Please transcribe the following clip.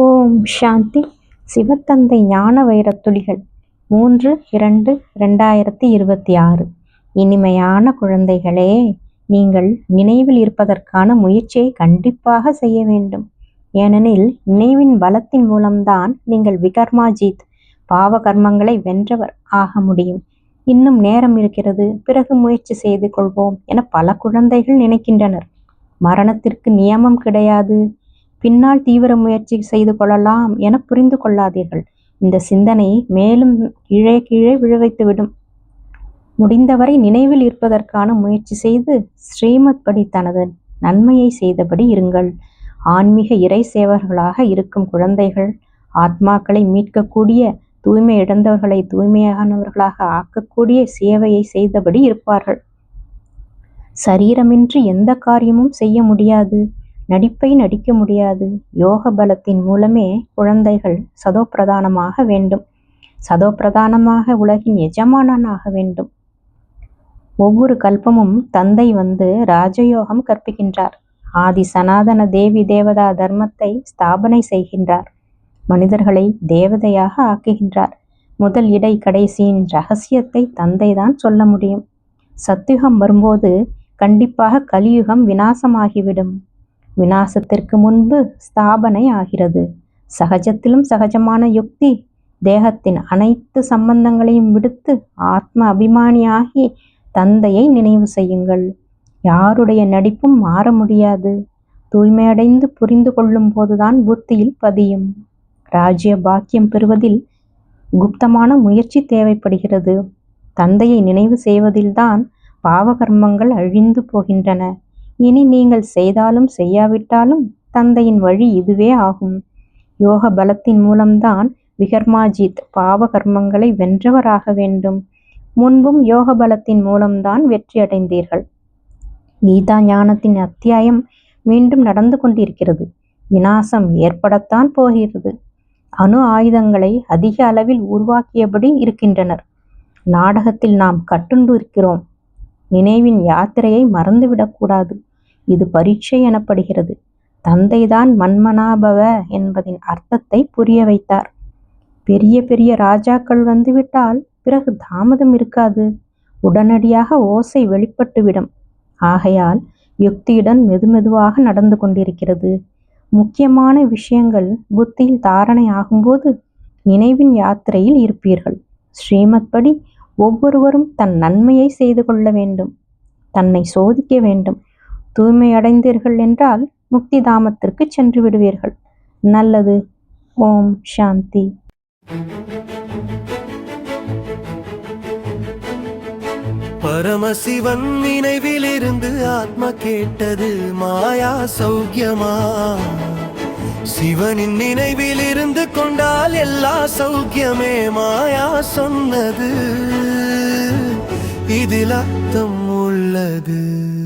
ஓம் சாந்தி. சிவத்தந்தை ஞான வைரத்துளிகள் மூன்று இரண்டு ரெண்டாயிரத்தி இருபத்தி ஆறு. இனிமையான குழந்தைகளே நீங்கள் நினைவில் இருப்பதற்கான முயற்சியை கண்டிப்பாக செய்ய வேண்டும். ஏனெனில் நினைவின் பலத்தின் மூலம்தான் நீங்கள் விகர்மாஜித் பாவ கர்மங்களை வென்றவர் ஆக முடியும். இன்னும் நேரம் இருக்கிறது. பிறகு முயற்சி செய்து கொள்வோம் என பல குழந்தைகள் நினைக்கின்றனர். மரணத்திற்கு நியமம் கிடையாது. பின்னால் தீவிர முயற்சி செய்து கொள்ளலாம் என புரிந்து கொள்ளாதீர்கள். இந்த சிந்தனை மேலும் கீழே கீழே விழவைத்துவிடும். முடிந்தவரை நினைவில் இருப்பதற்கான முயற்சி செய்து ஸ்ரீமத் படி தனது நன்மையை செய்தபடி இருங்கள். ஆன்மீக இறை சேவர்களாக இருக்கும் குழந்தைகள் ஆத்மாக்களை மீட்கக்கூடிய தூய்மை இழந்தவர்களை தூய்மையானவர்களாக ஆக்கக்கூடிய சேவையை செய்தபடி இருப்பார்கள். சரீரமின்றி எந்த காரியமும் செய்ய முடியாது. நடிப்பை நடிக்க முடியாது. யோக பலத்தின் மூலமே குழந்தைகள் சதோப்பிரதானமாக வேண்டும். சதோப்பிரதானமாக உலகின் எஜமானனாக வேண்டும். ஒவ்வொரு கல்பமும் தந்தை வந்து ராஜயோகம் கற்பிக்கின்றார். ஆதி சனாதன தேவி தேவதா தர்மத்தை ஸ்தாபனை செய்கின்றார். மனிதர்களை தேவதையாக ஆக்குகின்றார். முதல் இடை கடைசியின் ரகசியத்தை தந்தைதான் சொல்ல முடியும். சத்தியுகம் வரும்போது கண்டிப்பாக கலியுகம் வினாசமாகிவிடும் விநாசத்திற்கு முன்பு ஸ்தாபனை ஆகிறது சகஜத்திலும் சகஜமான யுக்தி தேகத்தின் அனைத்து சம்பந்தங்களையும் விடுத்து ஆத்ம அபிமானியாகி தந்தையை நினைவு செய்யுங்கள். யாருடைய நடிப்பும் மாற முடியாது. தூய்மையடைந்து புரிந்து கொள்ளும் போதுதான் புத்தியில் பதியும். ராஜ்ய பாக்கியம் பெறுவதில் குப்தமான முயற்சி தேவைப்படுகிறது. தந்தையை நினைவு செய்வதில்தான் பாவகர்மங்கள் அழிந்து போகின்றன. இனி நீங்கள் செய்தாலும் செய்யாவிட்டாலும் தந்தையின் வழி இதுவே ஆகும். யோக பலத்தின் மூலம்தான் விகர்மாஜித் பாவ கர்மங்களை வென்றவராக வேண்டும். முன்பும் யோக பலத்தின் மூலம்தான் வெற்றி அடைந்தீர்கள். கீதா ஞானத்தின் அத்தியாயம் மீண்டும் நடந்து கொண்டிருக்கிறது. வினாசம் ஏற்படத்தான் போகிறது. அணு ஆயுதங்களை அதிக அளவில் உருவாக்கியபடி இருக்கின்றனர். நாடகத்தில் நாம் கட்டுண்டு இருக்கிறோம். நினைவின் யாத்திரையை மறந்துவிடக்கூடாது. இது பரீட்சை எனப்படுகிறது. தந்தைதான் மன்மனாபவ என்பதின் அர்த்தத்தை புரிய வைத்தார். பெரிய பெரிய ராஜாக்கள் வந்துவிட்டால் பிறகு தாமதம் இருக்காது. உடனடியாக ஓசை வெளிப்பட்டுவிடும். ஆகையால் யுக்தியுடன் மெதுமெதுவாக நடந்து கொண்டிருக்கிறது. முக்கியமான விஷயங்கள் புத்தியில் தாரணை ஆகும்போது நினைவின் யாத்திரையில் இருப்பீர்கள். ஸ்ரீமத் படி ஒவ்வொருவரும் தன் நன்மையை செய்து கொள்ள வேண்டும். தன்னை சோதிக்க வேண்டும். தூய்மை அடைந்தீர்கள் என்றால் முக்தி தாமத்திற்கு சென்று விடுவீர்கள். நல்லது. ஓம் சாந்தி. பரமசிவன் நினைவிலிருந்து ஆத்மா கேட்டது மாயா சௌக்கியமா? சிவனின் நினைவில் இருந்து கொண்டால் எல்லா சௌக்கியமே மாயா சொன்னது. இதில் அர்த்தம் உள்ளது.